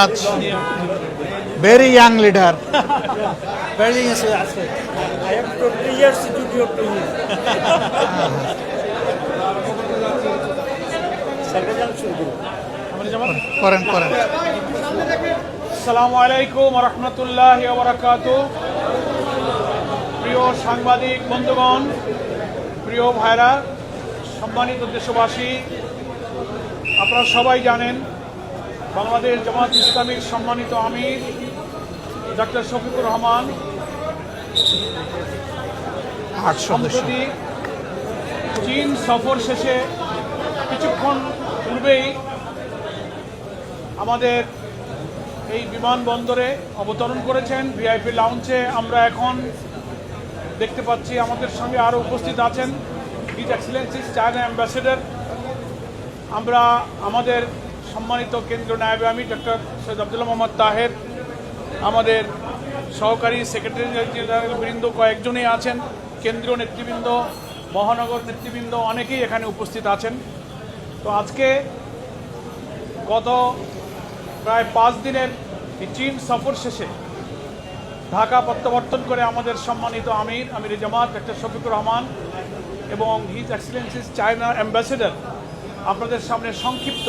Much very young leader Very interesting. I have 20 years শুরু করুন। করেন করেন আসসালামু আলাইকুম রহমতুল্লাহ বরকাত প্রিয় সাংবাদিক বন্ধুগণ প্রিয় ভাইরা সম্মানিত দেশবাসী আপনারা সবাই জানেন বাংলাদেশ জামাত ইসলামীর সম্মানিত আমির ডক্টর শফিকুর রহমান। সম্প্রতি চীন সফর শেষে কিছুক্ষণ পূর্বেই আমাদের এই বিমানবন্দরে অবতরণ করেছেন। ভিআইপি লাউঞ্চে আমরা এখন দেখতে পাচ্ছি আমাদের সঙ্গে আরও উপস্থিত আছেন। হিজ এক্সেলেন্সিস চায়না অ্যাম্বাসেডর আমরা আমাদের সম্মানিত কেন্দ্রীয় নায়বে আমি ডক্টর সৈয়দ আবদুল্লাহ মোহাম্মদ তাহের, আমাদের সহকারী সেক্রেটারি বৃন্দ কয়েকজনই আছেন, কেন্দ্রীয় নেতৃবৃন্দ, মহানগর নেতৃবৃন্দ অনেকেই এখানে উপস্থিত আছেন। তো আজকে গত প্রায় পাঁচ দিনের চীন সফর শেষে ঢাকা প্রত্যাবর্তন করে আমাদের সম্মানিত আমির আমির জামাত, ডক্টর শফিকুর রহমান এবং হিজ এক্সেলেন্সিস চায়না অ্যাম্বাসেডার, আপনাদের সামনে সংক্ষিপ্ত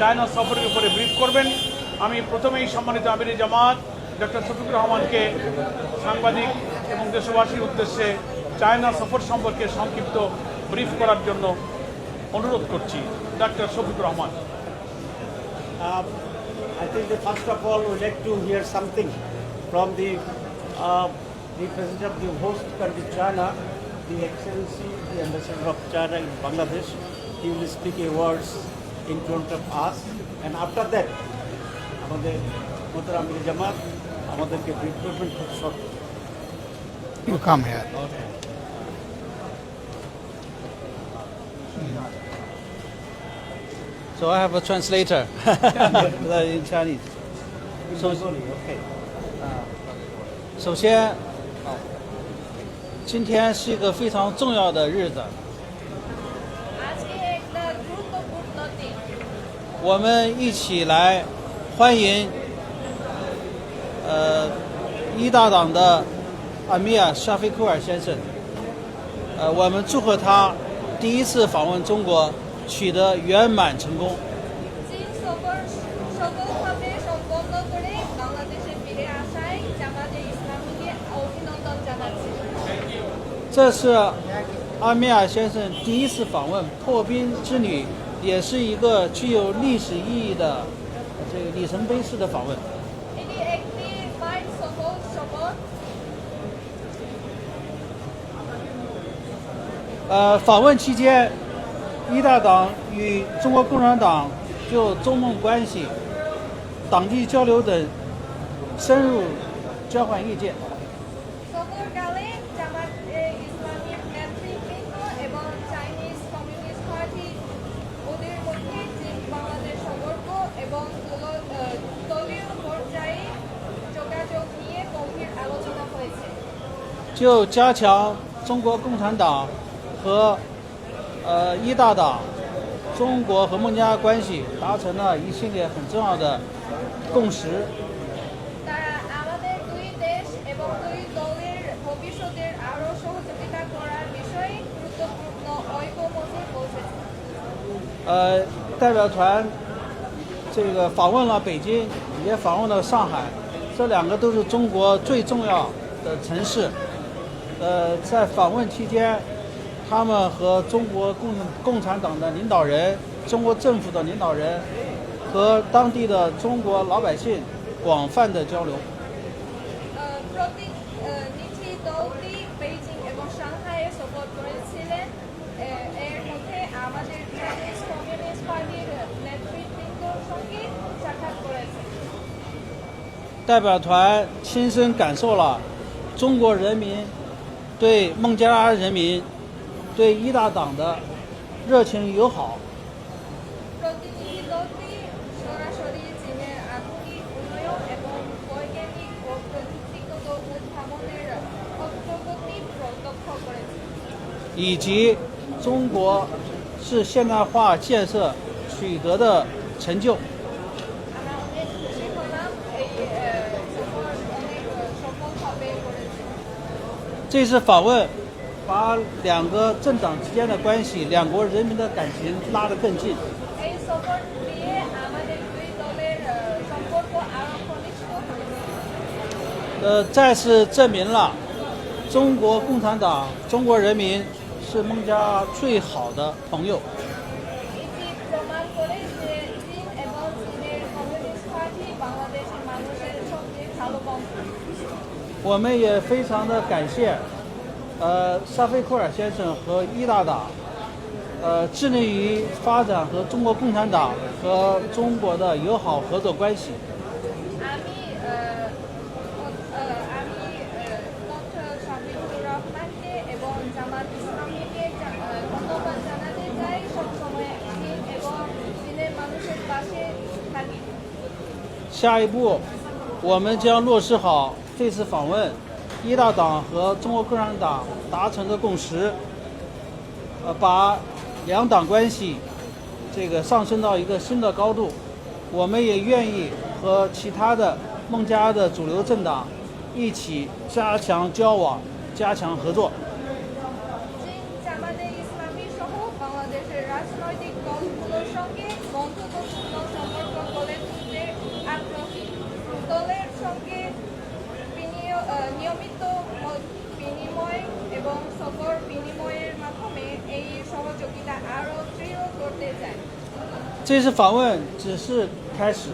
চায়না সফরের উপরে ব্রিফ করবেন। আমি প্রথমেই সম্মানিত আমির জামাত, ডক্টর শফিকুর রহমানকে সাংবাদিক এবং দেশবাসীর উদ্দেশ্যে চায়না সফর সম্পর্কে সংক্ষিপ্ত ব্রিফ করার জন্য অনুরোধ করছি, doctor Shafiqur Rahman. I think the first of all let to hear something from the the president of the host country China the excellency the ambassador of China Bangladesh will speak a words in front of us, and after that, আমাদের মোতর আমির জামাত আমাদেরকে brief করবেন খুব short you come here So I have a translator in Chinese. 首 OK，首先，今天是一个非常重要的日子， 我们一起来欢迎呃一大党的阿米尔沙菲库尔先生，呃，我们祝贺他第一次访问中国取得圆满成功。这是阿米尔先生第一次访问破冰之旅。也是一个具有历史意义的这个里程碑式的访问。呃访问期间一大党与中国共产党就中孟关系党际交流等深入交换意见。就加强中国共产党和呃一大党、中国和孟加拉关系达成了一系列很重要的共识。呃，代表团这个访问了北京，也访问了上海，这两个都是中国最重要的城市。呃在访问期间他们和中国共共产党的领导人中国政府的领导人和当地的中国老百姓广泛的交流。代表团亲身感受了中国人民对孟加拉人民对一大党的热情友好。以及中国是现代化建设取得的成就。这次访问把两个政党之间的关系两国人民的感情拉得更近。呃再次证明了中国共产党中国人民是孟加拉最好的朋友。我们也非常的感谢呃沙菲库尔先生和伊大党呃致力于发展和中国共产党和中国的友好合作关系。下一步我们将落实好这次访问一大党和中国共产党达成的共识，呃，把两党关系这个上升到一个新的高度。我们也愿意和其他的孟加拉的主流政党一起加强交往、加强合作。这次访问只是开始，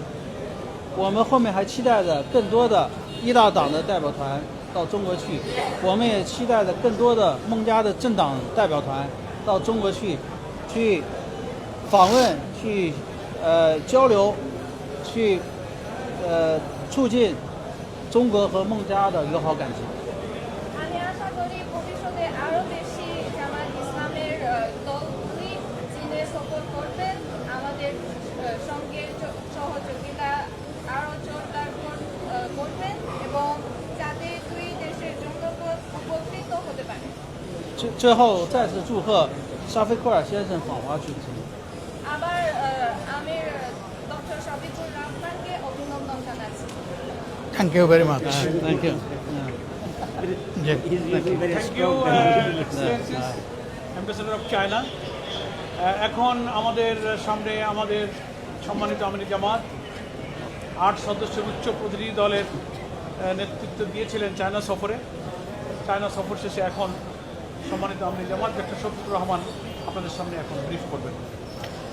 我们后面还期待着更多的一大党的代表团到中国去，我们也期待着更多的孟加的政党代表团到中国去，去访问、去呃交流、去呃促进中国和孟加的友好感情。 আমি আশা করি ভবিষ্যতে আরও বেশি জামাত ইসলামের আহ, দলগুলি চীনে সফর করবেন 最最后再次祝贺沙菲库尔先生访华举行。 আবার আহ, আমি ডক্টর শফিকুর রহমানকে অভিনন্দন জানাচ্ছি thank you very much Thank you. G He's really very thank you strong. Ambassador of China এখন আমাদের সামনে আমাদের সম্মানিত আমির জামাত আট সদস্যের উচ্চ প্রতিনিধি দলের আহ, নেতৃত্ব দিয়েছিলেন চায়না সফরে চায়না সফর শেষে এখন সম্মানিত আমির জামাত ডক্টর শফিকুর রহমান আপনাদের সামনে এখন ব্রিফ করবেন।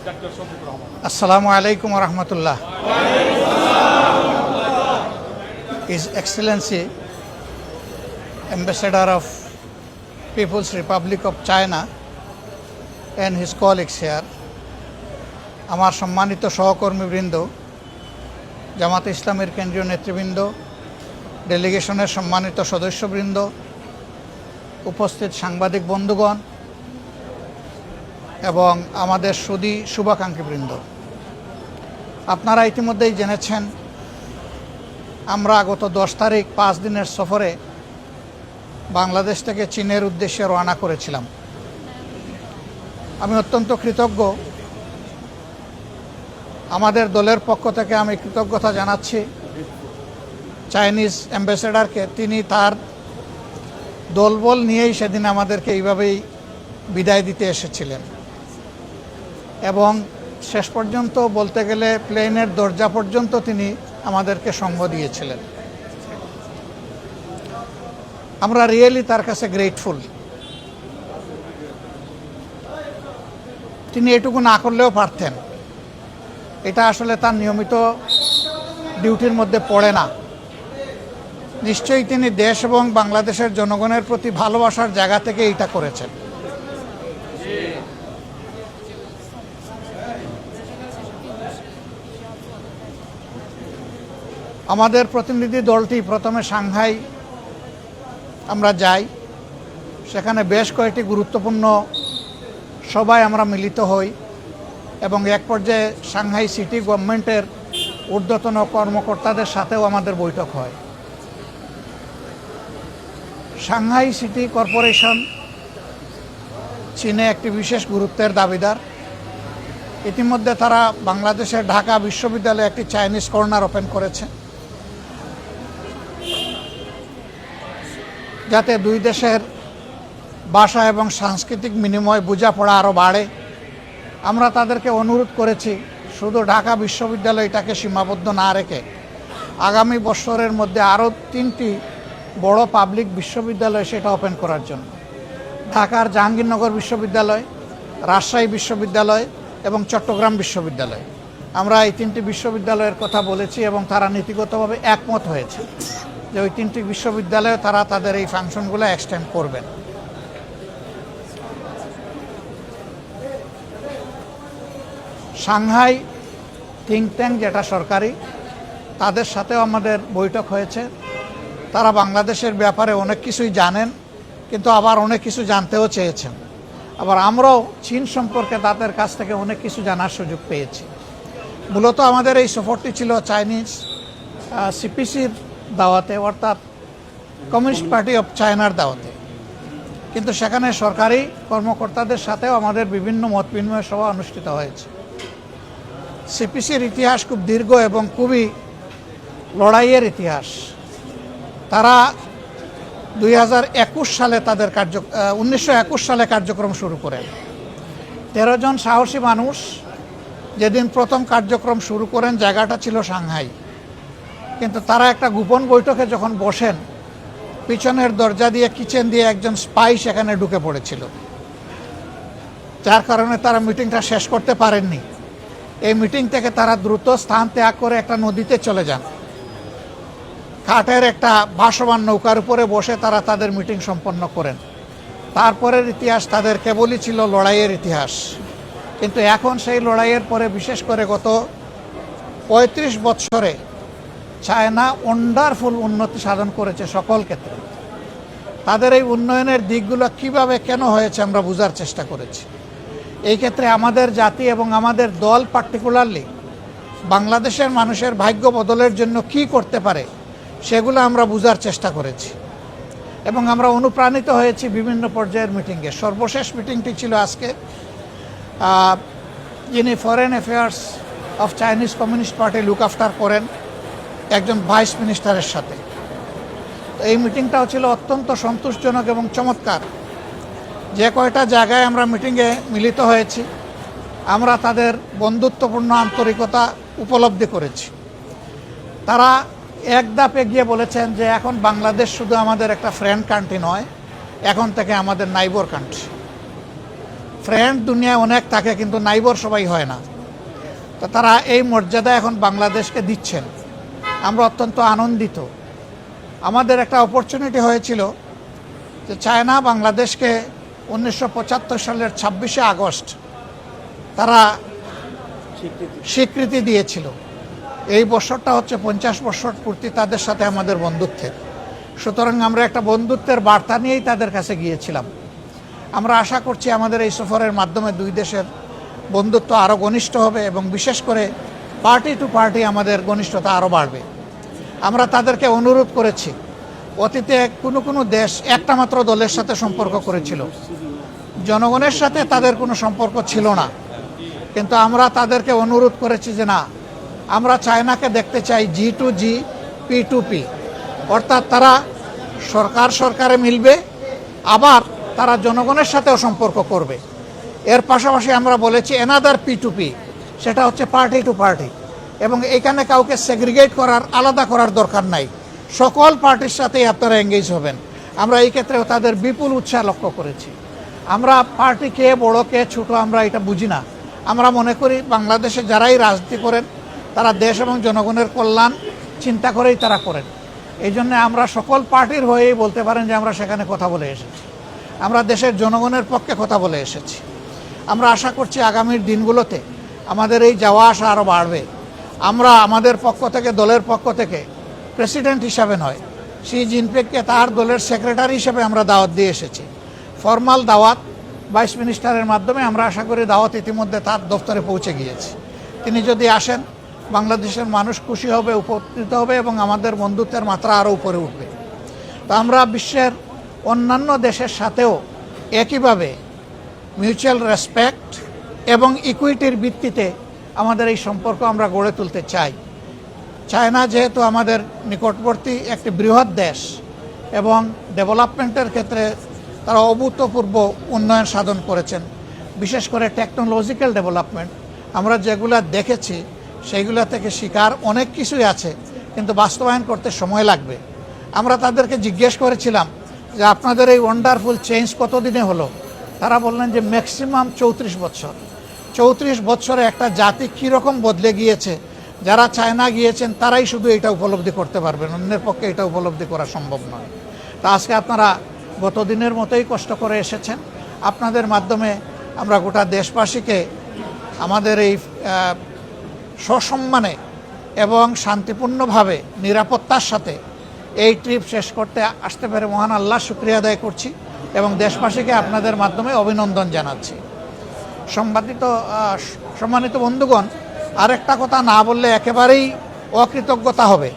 ডক্টর শফিকুর রহমান। আসসালামু আলাইকুম রহমতুল্লাহ His Excellency, Ambassador আমার সম্মানিত সহকর্মীবৃন্দ জামাত ইসলামের কেন্দ্রীয় নেতৃবৃন্দ ডেলিগেশনের সম্মানিত সদস্যবৃন্দ উপস্থিত সাংবাদিক বন্ধুগণ এবং আমাদের সুদী শুভাকাঙ্ক্ষীবৃন্দ। আপনারা ইতিমধ্যেই জেনেছেন, আমরা গত দশ তারিখ পাঁচ দিনের সফরে বাংলাদেশ থেকে চীনের উদ্দেশ্যে রওনা করেছিলাম। আমি অত্যন্ত কৃতজ্ঞ। আমাদের দলের পক্ষ থেকে আমি কৃতজ্ঞতা জানাচ্ছি। চাইনিজ অ্যাম্বাসেডারকে, তিনি তার দলবল নিয়েই সেদিন আমাদেরকে এইভাবেই বিদায় দিতে এসেছিলেন। এবং শেষ পর্যন্ত বলতে গেলে প্লেনের দরজা পর্যন্ত তিনি আমাদেরকে সঙ্গ দিয়েছিলেন। আমরা রিয়েলি তার কাছে গ্রেটফুল তিনি এটুকু না করলেও পারতেন। এটা আসলে তার নিয়মিত ডিউটির মধ্যে পড়ে না। নিশ্চয়ই তিনি দেশ এবং বাংলাদেশের জনগণের প্রতি ভালোবাসার জায়গা থেকে এইটা করেছেন। আমাদের প্রতিনিধি দলটি প্রথমে সাংহাই, আমরা যাই। সেখানে বেশ কয়েকটি গুরুত্বপূর্ণ সভায় আমরা মিলিত হই এবং এক পর্যায়ে সাংহাই সিটি গভর্নমেন্টের ঊর্ধ্বতন কর্মকর্তাদের সাথেও আমাদের বৈঠক হয়। সাংহাই সিটি কর্পোরেশন চীনে একটি বিশেষ গুরুত্বের দাবিদার। ইতিমধ্যে তারা বাংলাদেশের ঢাকা বিশ্ববিদ্যালয়ে একটি চাইনিজ কর্নার ওপেন করেছে। যাতে দুই দেশের ভাষা এবং সাংস্কৃতিক বিনিময় বোঝাপড়া আরও বাড়ে। আমরা তাদেরকে অনুরোধ করেছি, শুধু ঢাকা বিশ্ববিদ্যালয়টাকে সীমাবদ্ধ না রেখে আগামী বছরের মধ্যে আরও তিনটি বড় পাবলিক বিশ্ববিদ্যালয় সেটা ওপেন করার জন্য। ঢাকার জাহাঙ্গীরনগর বিশ্ববিদ্যালয়, রাজশাহী বিশ্ববিদ্যালয় এবং চট্টগ্রাম বিশ্ববিদ্যালয়। আমরা এই তিনটি বিশ্ববিদ্যালয়ের কথা বলেছি এবং তারা নীতিগতভাবে একমত হয়েছে যে ওই তিনটি বিশ্ববিদ্যালয়ে তারা তাদের এই ফাংশনগুলো এক্সটেন্ড করবেন। সাংহাই থিঙ্ক ট্যাঙ্ক যেটা সরকারি, তাদের সাথেও আমাদের বৈঠক হয়েছে। তারা বাংলাদেশের ব্যাপারে অনেক কিছুই জানেন, কিন্তু আবার অনেক কিছু জানতেও চেয়েছেন। আবার আমরাও চীন সম্পর্কে তাদের কাছ থেকে অনেক কিছু জানার সুযোগ পেয়েছি। মূলত আমাদের এই সফরটি ছিল চাইনিজ সিপিসির দাওয়াতে, অর্থাৎ কমিউনিস্ট পার্টি অফ চায়নার দাওয়াতে। কিন্তু সেখানে সরকারি কর্মকর্তাদের সাথেও আমাদের বিভিন্ন মত বিনিময় সভা অনুষ্ঠিত হয়েছে। সিপিসির ইতিহাস খুব দীর্ঘ এবং খুবই লড়াইয়ের ইতিহাস। তারা দুই হাজার একুশ সালে তাদের কার্য উনিশশো একুশ সালে কার্যক্রম শুরু করেন। তেরো জন সাহসী মানুষ যেদিন প্রথম কার্যক্রম শুরু করেন, জায়গাটা ছিল সাংহাই। কিন্তু তারা একটা গোপন বৈঠকে যখন বসেন, পিছনের দরজা দিয়ে, কিচেন দিয়ে একজন স্পাই সেখানে ঢুকে পড়েছিল। যার কারণে তারা মিটিংটা শেষ করতে পারেননি। এই মিটিং থেকে তারা দ্রুত স্থান ত্যাগ করে একটা নদীতে চলে যান। কাঠের একটা ভাসমান নৌকার উপরে বসে তারা তাদের মিটিং সম্পন্ন করেন। তারপরের ইতিহাস তাদের কেবলই ছিল লড়াইয়ের ইতিহাস। কিন্তু এখন সেই লড়াইয়ের পরে বিশেষ করে গত পঁয়ত্রিশ বছরে চায়না ওয়ান্ডারফুল উন্নতি সাধন করেছে সকল ক্ষেত্রে। তাদের এই উন্নয়নের দিকগুলো কীভাবে কেন হয়েছে আমরা বোঝার চেষ্টা করেছি। এই ক্ষেত্রে আমাদের জাতি এবং আমাদের দল পার্টিকুলারলি বাংলাদেশের মানুষের ভাগ্য বদলের জন্য কি করতে পারে সেগুলো আমরা বোঝার চেষ্টা করেছি। এবং আমরা অনুপ্রাণিত হয়েছি বিভিন্ন পর্যায়ের মিটিংয়ে। সর্বশেষ মিটিংটি ছিল আজকে। যিনি foreign affairs of Chinese communist party look after করেন একজন ভাইস মিনিস্টারের সাথে। তো এই মিটিংটাও ছিল অত্যন্ত সন্তোষজনক এবং চমৎকার। যে কয়টা জায়গায় আমরা মিটিংয়ে মিলিত হয়েছি, আমরা তাদের বন্ধুত্বপূর্ণ আন্তরিকতা উপলব্ধি করেছি। তারা এক ধাপ এগিয়ে বলেছেন যে এখন বাংলাদেশ শুধু আমাদের একটা ফ্রেন্ড কান্ট্রি নয়, এখন থেকে আমাদের নাইবর কান্ট্রি ফ্রেন্ড দুনিয়ায় অনেক থাকে কিন্তু নাইবর সবাই হয় না। তো তারা এই মর্যাদা এখন বাংলাদেশকে দিচ্ছেন। আমরা অত্যন্ত আনন্দিত। আমাদের একটা অপরচুনিটি হয়েছিল যে চায়না বাংলাদেশকে উনিশশো পঁচাত্তর সালের ছাব্বিশে আগস্ট তারা স্বীকৃতি দিয়েছিল। এই বছরটা হচ্ছে পঞ্চাশ বছর পূর্তি তাদের সাথে আমাদের বন্ধুত্বের। সুতরাং আমরা একটা বন্ধুত্বের বার্তা নিয়েই তাদের কাছে গিয়েছিলাম। আমরা আশা করছি আমাদের এই সফরের মাধ্যমে দুই দেশের বন্ধুত্ব আরও ঘনিষ্ঠ হবে এবং বিশেষ করে পার্টি টু পার্টি আমাদের ঘনিষ্ঠতা আরও বাড়বে। আমরা তাদেরকে অনুরোধ করেছি, অতীতে কোনো কোনো দেশ একটা মাত্র দলের সাথে সম্পর্ক করেছিল। জনগণের সাথে তাদের কোনো সম্পর্ক ছিল না। কিন্তু আমরা তাদেরকে অনুরোধ করেছি যে না আমরা চায়নাকে দেখতে চাই G to G P to P অর্থাৎ তারা সরকার সরকারে মিলবে, আবার তারা জনগণের সাথেও সম্পর্ক করবে। এর পাশাপাশি আমরা বলেছি এনাদার পি টু পি সেটা হচ্ছে পার্টি টু পার্টি এবং এখানে কাউকে সেগ্রিগেট করার, আলাদা করার দরকার নাই। সকল পার্টির সাথেই আপনারা এঙ্গেজ হবেন। আমরা এই ক্ষেত্রেও তাদের বিপুল উৎসাহ লক্ষ্য করেছি। আমরা পার্টি কে বড় কে ছোট, আমরা এটা বুঝি না। আমরা মনে করি বাংলাদেশে যারাই রাজনীতি করেন তারা দেশ এবং জনগণের কল্যাণ চিন্তা করেই তারা করেন। এই জন্য আমরা সকল পার্টির হয়েই বলতে পারেন যে আমরা সেখানে কথা বলে এসেছি। আমরা দেশের জনগণের পক্ষে কথা বলে এসেছি। আমরা আশা করছি আগামীর দিনগুলোতে আমাদের এই যাওয়া আসা আরও বাড়বে। আমরা আমাদের পক্ষ থেকে, দলের পক্ষ থেকে প্রেসিডেন্ট হিসাবে নয়, শি জিনপিংকে তার দলের সেক্রেটারি হিসেবে আমরা দাওয়াত দিয়ে এসেছি। ফর্মাল দাওয়াত ভাইস মিনিস্টারের মাধ্যমে আমরা আশা করি দাওয়াত ইতিমধ্যে তার দপ্তরে পৌঁছে গিয়েছে। তিনি যদি আসেন বাংলাদেশের মানুষ খুশি হবে, উপকৃত হবে এবং আমাদের বন্ধুত্বের মাত্রা আরও উপরে উঠবে। তো আমরা বিশ্বের অন্যান্য দেশের সাথেও একইভাবে মিউচুয়াল রেসপেক্ট এবং ইকুইটির ভিত্তিতে আমাদের এই সম্পর্ক আমরা গড়ে তুলতে চাই। চায়না যেহেতু আমাদের নিকটবর্তী একটি বৃহৎ দেশ এবং ডেভেলপমেন্টের ক্ষেত্রে তারা অভূতপূর্ব উন্নয়ন সাধন করেছেন, বিশেষ করে টেকনোলজিক্যাল ডেভেলপমেন্ট আমরা যেগুলো দেখেছি সেইগুলো থেকে শিকার অনেক কিছুই আছে, কিন্তু বাস্তবায়ন করতে সময় লাগবে। আমরা তাদেরকে জিজ্ঞেস করেছিলাম যে, আপনাদের এই ওয়ান্ডারফুল চেঞ্জ কতদিনে হলো? তারা বললেন যে ম্যাক্সিমাম চৌত্রিশ বছর। চৌত্রিশ বছরে একটা জাতি কীরকম বদলে গিয়েছে, যারা চায়না গিয়েছেন, তারাই শুধু এটা উপলব্ধি করতে পারবেন, অন্যের পক্ষে এটা উপলব্ধি করা সম্ভব নয়। তা আজকে আপনারা গত দিনের মতোই কষ্ট করে এসেছেন। আপনাদের মাধ্যমে আমরা গোটা দেশবাসীকে আমাদের এই সসম্মানে এবং শান্তিপূর্ণভাবে নিরাপত্তার সাথে এই ট্রিপ শেষ করতে আসতে পেরে মহান আল্লাহ শুক্রিয়া আদায় করছি এবং দেশবাসীকে আপনাদের মাধ্যমে অভিনন্দন জানাচ্ছি। সম্মানিত সম্মানিত বন্ধুগণ, আরেকটা কথা না বললে একেবারেই অকৃতজ্ঞতা হবে।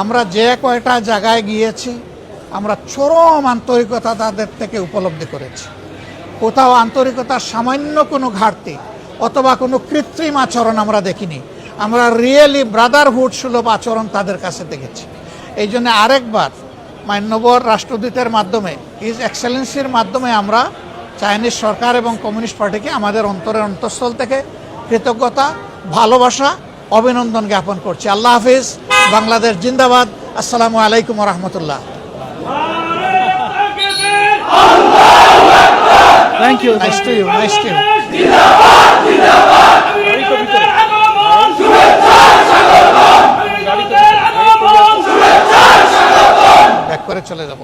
আমরা যে কয়টা জায়গায় গিয়েছি, আমরা চরম আন্তরিকতা তাদের থেকে উপলব্ধি করেছি। কোথাও আন্তরিকতার সামান্য কোনো ঘাটতি অথবা কোনো কৃত্রিম আচরণ আমরা দেখিনি। আমরা রিয়েলি ব্রাদারহুড সুলভ আচরণ তাদের কাছে দেখেছি। এই জন্য আরেকবার মান্যবর রাষ্ট্রদূতের মাধ্যমে ইজ এক্সেলেন্সির মাধ্যমে আমরা চাইনিজ সরকার এবং কমিউনিস্ট পার্টিকে আমাদের অন্তরের অন্তঃস্থল থেকে কৃতজ্ঞতা ভালোবাসা অভিনন্দন জ্ঞাপন করছি। আল্লাহ হাফিজ বাংলাদেশ জিন্দাবাদ। আসসালামু আলাইকুম রহমতুল্লাহ। Thank you. Nice to you nice to you করে চলে যাব।